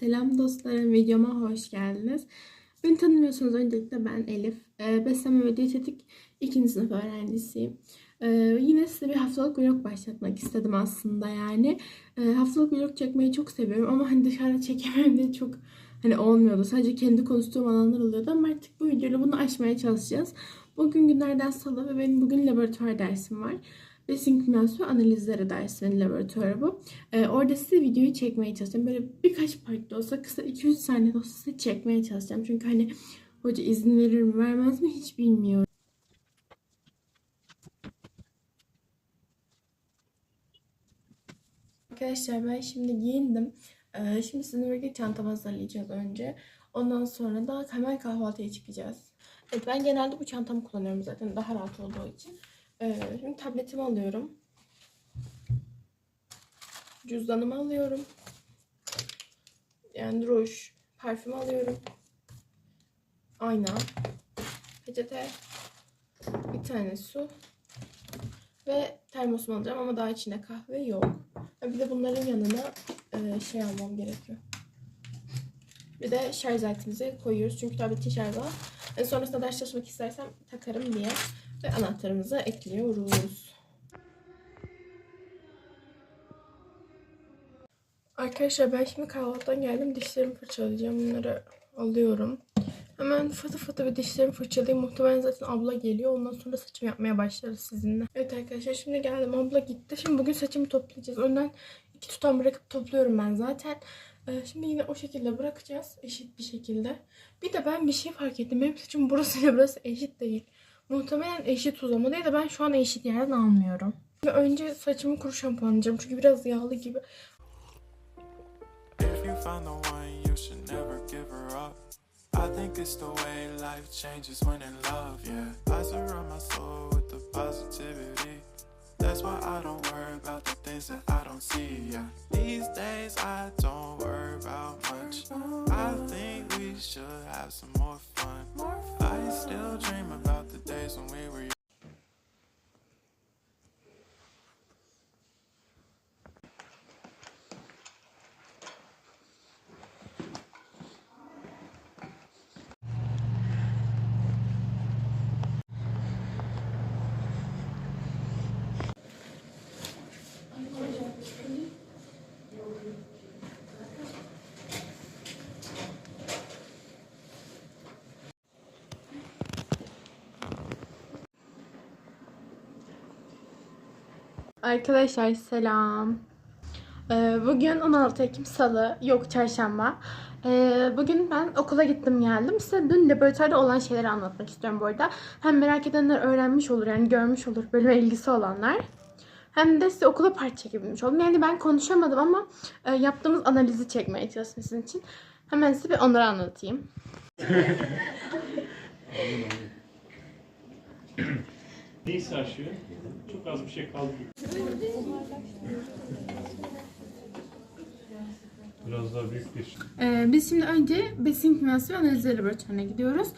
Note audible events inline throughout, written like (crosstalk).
Selam dostlarım, videoma hoş geldiniz. Beni tanımıyorsanız öncelikle ben Elif. Ee, beslenme ve diyetetik ikinci sınıf öğrencisiyim. Ee, yine size bir haftalık vlog başlatmak istedim aslında yani. Ee, haftalık vlog çekmeyi çok seviyorum ama hani dışarıda (laughs) çekemem de çok hani olmuyordu. Sadece kendi konuştuğum alanlar oluyordu ama artık bu videoyla bunu aşmaya çalışacağız. Bugün günlerden salı ve benim bugün laboratuvar dersim var. Besin kimyası analizleri dersinin laboratuvarı bu. Ee, orada size videoyu çekmeye çalışacağım. Böyle birkaç part da olsa kısa 2-3 saniye olsa size çekmeye çalışacağım. Çünkü hani hoca izin verir mi vermez mi hiç bilmiyorum. Arkadaşlar ben şimdi giyindim. Ee, şimdi sizinle çantamı hazırlayacağız önce. Ondan sonra da hemen kahvaltıya çıkacağız. Evet ben genelde bu çantamı kullanıyorum zaten daha rahat olduğu için. Ee, şimdi tabletimi alıyorum. Cüzdanımı alıyorum. Yani ruj, parfüm alıyorum. Ayna, peçete, bir tane su ve termosumu alacağım ama daha içinde kahve yok. Bir de bunların yanına e, şey almam gerekiyor. Bir de şarj aletimizi koyuyoruz çünkü tabletin şarjı var. E, sonrasında ders çalışmak istersem takarım diye ve anahtarımızı ekliyoruz. Arkadaşlar ben şimdi kahvaltıdan geldim. Dişlerimi fırçalayacağım. Bunları alıyorum. Hemen fıtı fıtı bir dişlerimi fırçalayayım. Muhtemelen zaten abla geliyor. Ondan sonra saçımı yapmaya başlarız sizinle. Evet arkadaşlar şimdi geldim. Abla gitti. Şimdi bugün saçımı toplayacağız. Önden iki tutam bırakıp topluyorum ben zaten. Ee, şimdi yine o şekilde bırakacağız. Eşit bir şekilde. Bir de ben bir şey fark ettim. Benim saçım burasıyla burası eşit değil. Muhtemelen eşit uzamadı ya da ben şu an eşit yerden almıyorum. Şimdi önce saçımı kuru şampuanlayacağım. Çünkü biraz yağlı gibi. I think it's the way life changes when in love, yeah. I surround my soul with the positivity. That's why I don't worry about the things that I don't see, yeah. These days I don't worry about much. I think we should have some more fun. I still dream about the days when we were young. Arkadaşlar selam. Ee, bugün 16 Ekim Salı, yok çarşamba. Ee, bugün ben okula gittim geldim. Size dün laboratuvarda olan şeyleri anlatmak istiyorum bu arada. Hem merak edenler öğrenmiş olur yani görmüş olur bölüme ilgisi olanlar. Hem de size okula part çekebilmiş oldum. Yani ben konuşamadım ama e, yaptığımız analizi çekmeye çalıştım sizin için. Hemen size bir onları anlatayım. (laughs) Neyse aşıyor. Çok az bir şey kaldı. Biraz daha büyük bir Ee, biz şimdi önce besin kimyası ve analizleri laboratuvarına gidiyoruz.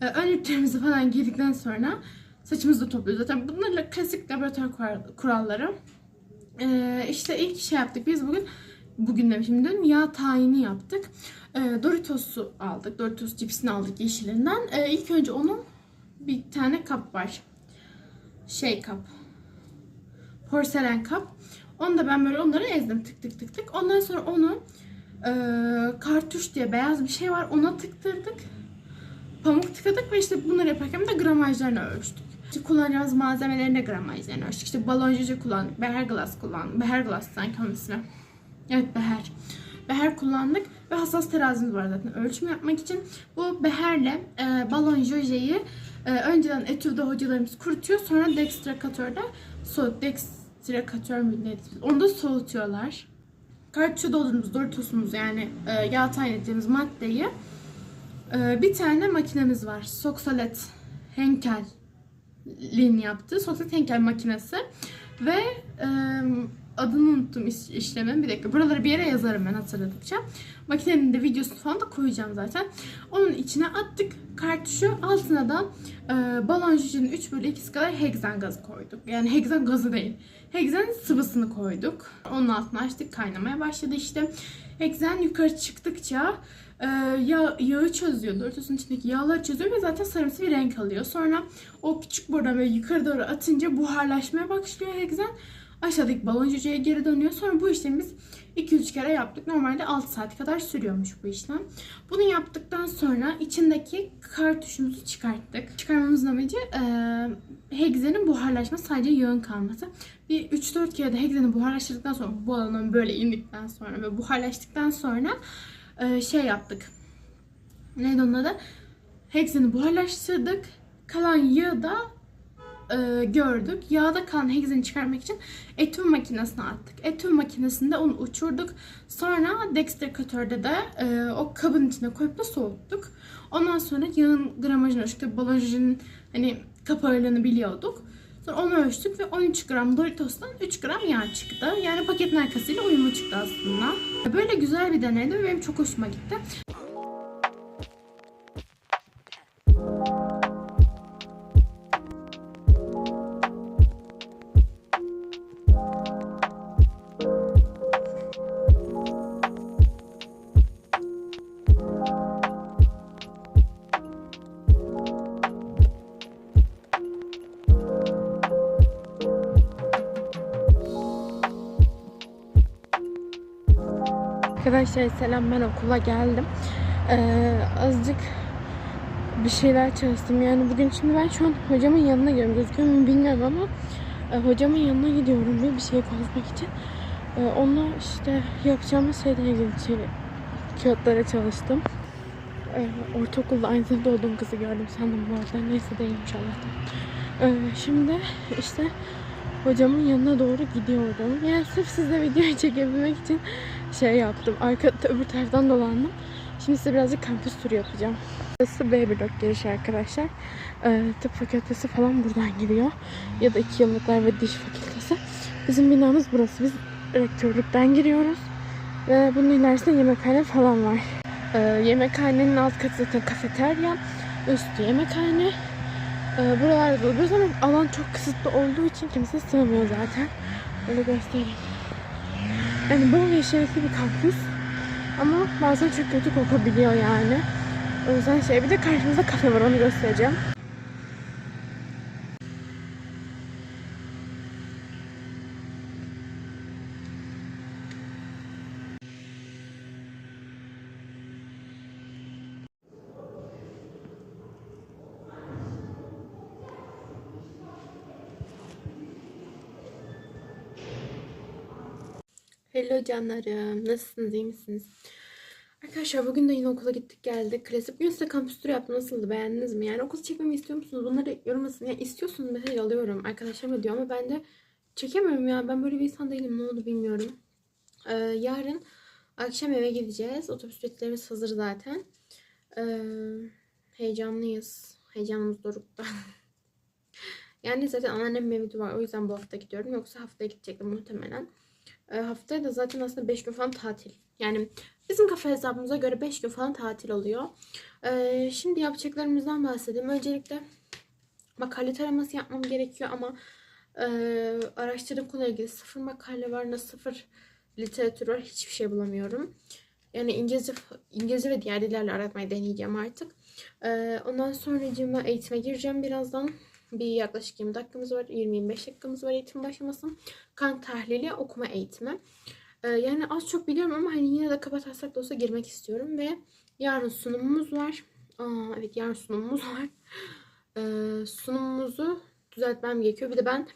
Ee, önlüklerimizi falan giydikten sonra saçımızı da topluyoruz. Zaten bunlarla klasik laboratuvar kural- kuralları. Ee, işte ilk şey yaptık. Biz bugün bugün demişim dün yağ tayini yaptık. Ee, Doritos'u aldık. Doritos cipsini aldık yeşilinden. Ee, ilk önce onun bir tane kap var. Şey kap. Porselen kap. Onu da ben böyle onları ezdim tık tık tık tık. Ondan sonra onu e, kartuş diye beyaz bir şey var. Ona tıktırdık. Pamuk tıkadık ve işte bunları yaparken de gramajlarını ölçtük. İşte kullanacağımız malzemelerin de gramajlarını ölçtük. İşte baloncucu kullandık. Beher glass kullandık. Beher glass sanki onun. Evet beher. Beher kullandık ve hassas terazimiz var zaten ölçüm yapmak için. Bu beherle e, balon jojeyi e, önceden etüde hocalarımız kurutuyor. Sonra dextrakatörde soğut. Dextrakatör mü neydi? Onu soğutuyorlar. Kartuşa doldurduğumuz Doritos'umuz yani e, yağ tayin maddeyi e, bir tane makinemiz var. Soxalet Henkel'in yaptığı Soxalet Henkel makinesi ve e, adını unuttum iş, işlemin. Bir dakika buraları bir yere yazarım ben hatırladıkça. Makinenin de videosunu falan da koyacağım zaten. Onun içine attık kartuşu altına da e, balon şişenin 3 bölü 2'si kadar hexen gazı koyduk. Yani hexen gazı değil. Hexen sıvısını koyduk. Onun altına açtık kaynamaya başladı işte. Hexen yukarı çıktıkça e, yağ, yağı çözüyor. Dörtüsünün içindeki yağları çözüyor ve zaten sarımsı bir renk alıyor. Sonra o küçük buradan böyle yukarı doğru atınca buharlaşmaya başlıyor hexen. Aşağıdaki balon cüceye geri dönüyor. Sonra bu işlemi biz 2-3 kere yaptık. Normalde 6 saat kadar sürüyormuş bu işlem. Bunu yaptıktan sonra içindeki kartuşumuzu çıkarttık. Çıkarmamızın amacı e, hegzenin buharlaşması sadece yağın kalması. Bir 3-4 kere de hegzeni buharlaştırdıktan sonra bu balonun böyle indikten sonra ve buharlaştıktan sonra e, şey yaptık. Neydi onun adı? Hexeni buharlaştırdık. Kalan yağı da e, gördük. Yağda kalan hexeni çıkarmak için etüm makinesine attık. Etüm makinesinde onu uçurduk. Sonra dextrikatörde de e, o kabın içine koyup da soğuttuk. Ondan sonra yağın gramajını ölçtük. Balajının hani kapağını biliyorduk. Sonra onu ölçtük ve 13 gram Doritos'tan 3 gram yağ çıktı. Yani paketin arkasıyla uyumlu çıktı aslında. Böyle güzel bir deneydi ve benim çok hoşuma gitti. Arkadaşlar selam ben okula geldim. Ee, azıcık bir şeyler çalıştım. Yani bugün şimdi ben şu an hocamın yanına gidiyorum. Gözüküyor mu bilmiyorum ama e, hocamın yanına gidiyorum bir bir şey konuşmak için. E, onunla işte yapacağımız şeyle ilgili şey, kağıtlara çalıştım. E, ortaokulda aynı sınıfta olduğum kızı gördüm sandım bu arada. Neyse değilmiş Allah'tan. E, şimdi işte hocamın yanına doğru gidiyorum. Yani sırf size video (laughs) çekebilmek için şey yaptım. Arka öbür taraftan dolandım. Şimdi size birazcık kampüs turu yapacağım. Burası B blok girişi arkadaşlar. Ee, tıp fakültesi falan buradan giriyor. Ya da iki yıllıklar ve diş fakültesi. Bizim binamız burası. Biz rektörlükten giriyoruz. Ve bunun ilerisinde yemekhane falan var. Ee, yemekhanenin alt katı zaten kafeterya. Üstü yemekhane. Ee, buralarda duruyoruz ama alan çok kısıtlı olduğu için kimse sığmıyor zaten. Böyle göstereyim. Yani bol yeşillikli bir kampüs. Ama bazen çok kötü kokabiliyor yani. O yüzden şey bir de karşımızda kafe var onu göstereceğim. Hello canlarım. Nasılsınız? iyi misiniz? Arkadaşlar bugün de yine okula gittik geldik. Klasik bugün size kampüs turu yaptım. Nasıldı? Beğendiniz mi? Yani okul çekmemi istiyor musunuz? Bunları yorumlasın. Yani istiyorsunuz mesaj alıyorum. Arkadaşlarım da diyor ama ben de çekemiyorum ya. Ben böyle bir insan değilim. Ne oldu bilmiyorum. Ee, yarın akşam eve gideceğiz. Otobüs biletlerimiz hazır zaten. Ee, heyecanlıyız. Heyecanımız dorukta. (laughs) yani zaten anneannem mevlidi var. O yüzden bu hafta gidiyorum. Yoksa haftaya gidecektim muhtemelen. E, haftaya da zaten aslında 5 gün falan tatil. Yani bizim kafe hesabımıza göre 5 gün falan tatil oluyor. E, şimdi yapacaklarımızdan bahsedeyim. Öncelikle makale taraması yapmam gerekiyor ama e, araştırdığım konuyla ilgili sıfır makale var, ne sıfır literatür var. Hiçbir şey bulamıyorum. Yani İngilizce, İngilizce ve diğer dillerle aratmayı deneyeceğim artık. E, ondan sonra eğitime gireceğim birazdan. Bir yaklaşık 20 dakikamız var. 20-25 dakikamız var eğitim başlamasın. Kan tahlili, okuma eğitimi. Ee, yani az çok biliyorum ama hani yine de kaba taslak da olsa girmek istiyorum. Ve yarın sunumumuz var. Aa, evet yarın sunumumuz var. Ee, sunumumuzu düzeltmem gerekiyor. Bir de ben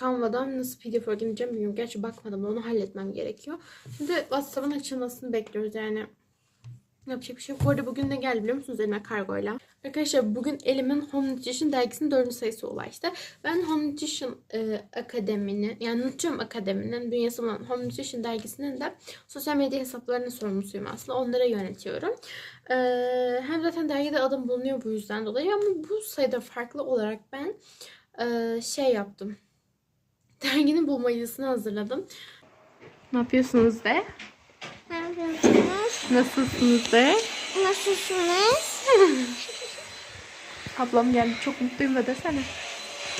Canva'dan nasıl pdf öğreneceğim bilmiyorum. Gerçi bakmadım da onu halletmem gerekiyor. Şimdi WhatsApp'ın açılmasını bekliyoruz yani. Yapacak bir şey yok. Bu arada bugün ne geldi biliyor musunuz elime kargoyla? Arkadaşlar bugün elimin Home Nutrition dergisinin dördüncü sayısı ulaştı. Ben Home Nutrition e, Akademi'nin yani Nutrition Akademi'nin bünyesi olan Home Nutrition dergisinin de sosyal medya hesaplarının sorumlusuyum aslında. Onlara yönetiyorum. E, hem zaten dergide adım bulunuyor bu yüzden dolayı ama bu sayıda farklı olarak ben e, şey yaptım. derginin bulma yazısını hazırladım. Ne yapıyorsunuz de? Nasılsınız de? Nasılsınız? (laughs) Ablam geldi çok mutluyum da desene.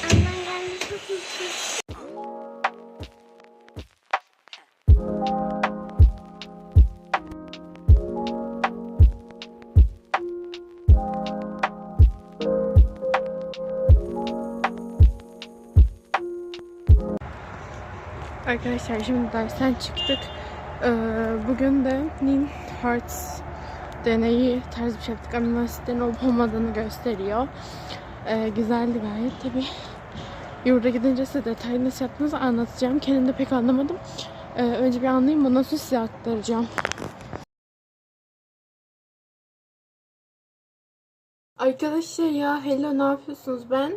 Ablam geldi çok mutlu. Arkadaşlar şimdi dersten çıktık. Ee, bugün de Nin Hearts deneyi tarz bir şey yaptık. Amino asitlerin olup olmadığını gösteriyor. Ee, güzeldi gayet. Tabi yurda gidince size detaylı nasıl yaptığınızı anlatacağım. Kendim de pek anlamadım. Ee, önce bir anlayayım ondan sonra size aktaracağım. Arkadaşlar ya hello ne yapıyorsunuz ben?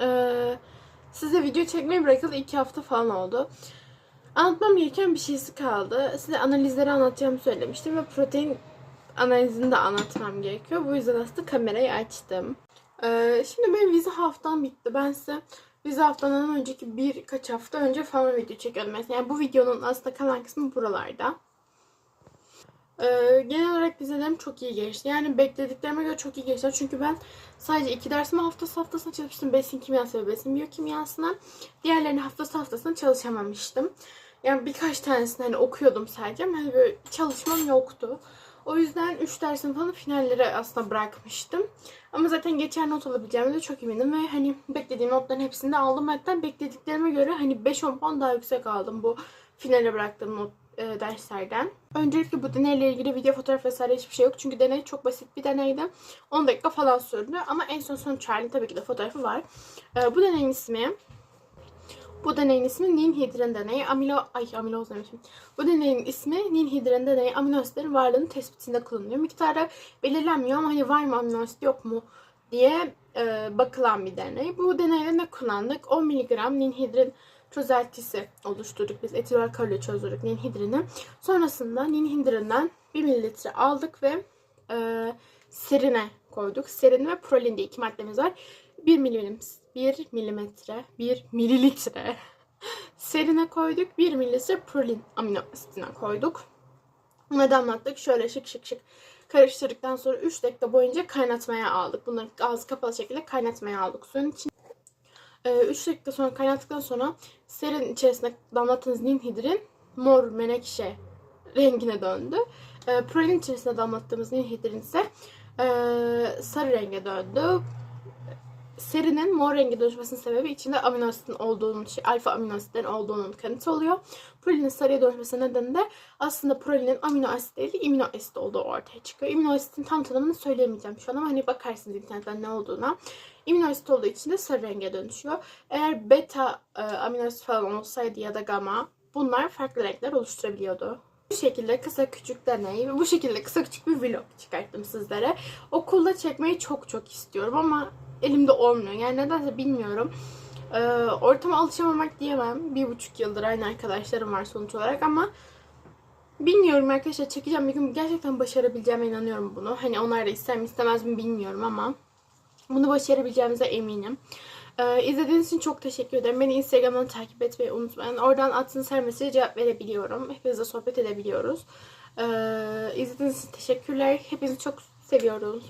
Ee, size video çekmeyi bırakalı iki hafta falan oldu. Anlatmam gereken bir şeysi kaldı. Size analizleri anlatacağımı söylemiştim ve protein analizini de anlatmam gerekiyor. Bu yüzden aslında kamerayı açtım. Ee, şimdi benim vize haftam bitti. Ben size vize haftanın önceki birkaç hafta önce falan video çekiyordum. Yani bu videonun aslında kalan kısmı buralarda. Ee, genel olarak vizelerim çok iyi geçti. Yani beklediklerime göre çok iyi geçti. Çünkü ben sadece iki dersimi haftası haftasına çalışmıştım. Besin kimyası ve besin biyokimyasına. Diğerlerini haftası haftasına çalışamamıştım. Yani birkaç tanesini hani okuyordum sadece ama hani böyle çalışmam yoktu. O yüzden 3 dersin falan finallere aslında bırakmıştım. Ama zaten geçer not alabileceğime de çok eminim ve hani beklediğim notların hepsini de aldım. Hatta beklediklerime göre hani 5-10 puan daha yüksek aldım bu finale bıraktığım not e, derslerden. Öncelikle bu deneyle ilgili video, fotoğraf vesaire hiçbir şey yok. Çünkü deney çok basit bir deneydi. 10 dakika falan sürdü. Ama en son sonuç halinde tabii ki de fotoğrafı var. E, bu deneyin ismi bu deneyin ismi Ninhidrin deneyi. Amilo, ay amiloz demişim. Bu deneyin ismi Ninhidrin deneyi. Amino asitlerin varlığının tespitinde kullanılıyor. Miktarı belirlenmiyor ama hani var mı amino asit yok mu diye e, bakılan bir deney. Bu deneyde ne kullandık? 10 mg ninhidrin çözeltisi oluşturduk. Biz etil alkolle çözdürdük ninhidrini. Sonrasında ninhidrinden 1 mililitre aldık ve e, serine koyduk. Serin ve prolin diye iki maddemiz var. 1 milim, 1 milimetre, 1 mililitre (laughs) serine koyduk. 1 mililitre prolin amino asitine koyduk. Buna damlattık. Şöyle şık şık şık karıştırdıktan sonra 3 dakika boyunca kaynatmaya aldık. Bunları ağzı kapalı şekilde kaynatmaya aldık suyun için. 3 dakika sonra kaynattıktan sonra serin içerisine damlattığınız ninhidrin mor menekşe rengine döndü. E, prolin içerisine damlattığımız ninhidrin ise e, sarı renge döndü. Serinin mor rengi dönüşmesinin sebebi içinde amino olduğunun, şey, alfa amino olduğunun kanıtı oluyor. Prolinin sarıya dönüşmesi nedeni de aslında prolinin amino asit değil, amino asit olduğu ortaya çıkıyor. Amino asitin tam tanımını söyleyemeyeceğim şu an ama hani bakarsınız internetten ne olduğuna. Amino asit olduğu için de sarı renge dönüşüyor. Eğer beta e, amino asit falan olsaydı ya da gamma bunlar farklı renkler oluşturabiliyordu. Bu şekilde kısa küçük deney ve bu şekilde kısa küçük bir vlog çıkarttım sizlere. Okulda çekmeyi çok çok istiyorum ama elimde olmuyor. Yani nedense bilmiyorum. Ee, ortama alışamamak diyemem. Bir buçuk yıldır aynı arkadaşlarım var sonuç olarak ama bilmiyorum arkadaşlar çekeceğim bir gün gerçekten başarabileceğime inanıyorum bunu. Hani onlar da ister mi istemez mi bilmiyorum ama bunu başarabileceğimize eminim. Ee, izlediğiniz için çok teşekkür ederim. Beni Instagram'dan takip etmeyi unutmayın. Oradan attığınız her mesajı cevap verebiliyorum. Hepinizle sohbet edebiliyoruz. Ee, izlediğiniz için teşekkürler. Hepinizi çok seviyoruz.